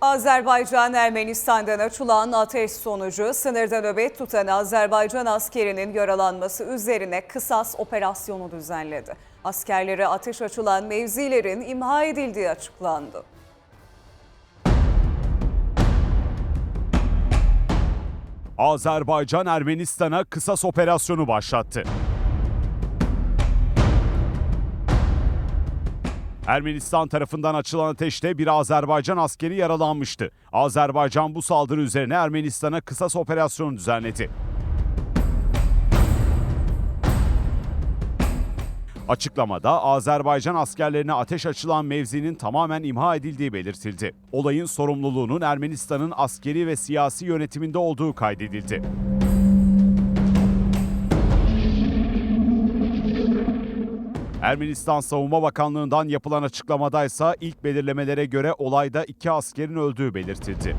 Azerbaycan Ermenistan'dan açılan ateş sonucu sınırda nöbet tutan Azerbaycan askerinin yaralanması üzerine kısas operasyonu düzenledi. Askerlere ateş açılan mevzilerin imha edildiği açıklandı. Azerbaycan Ermenistan'a kısas operasyonu başlattı. Ermenistan tarafından açılan ateşte bir Azerbaycan askeri yaralanmıştı. Azerbaycan bu saldırı üzerine Ermenistan'a kısas operasyonu düzenledi. Açıklamada Azerbaycan askerlerine ateş açılan mevzinin tamamen imha edildiği belirtildi. Olayın sorumluluğunun Ermenistan'ın askeri ve siyasi yönetiminde olduğu kaydedildi. Ermenistan Savunma Bakanlığı'ndan yapılan açıklamada ise ilk belirlemelere göre olayda iki askerin öldüğü belirtildi.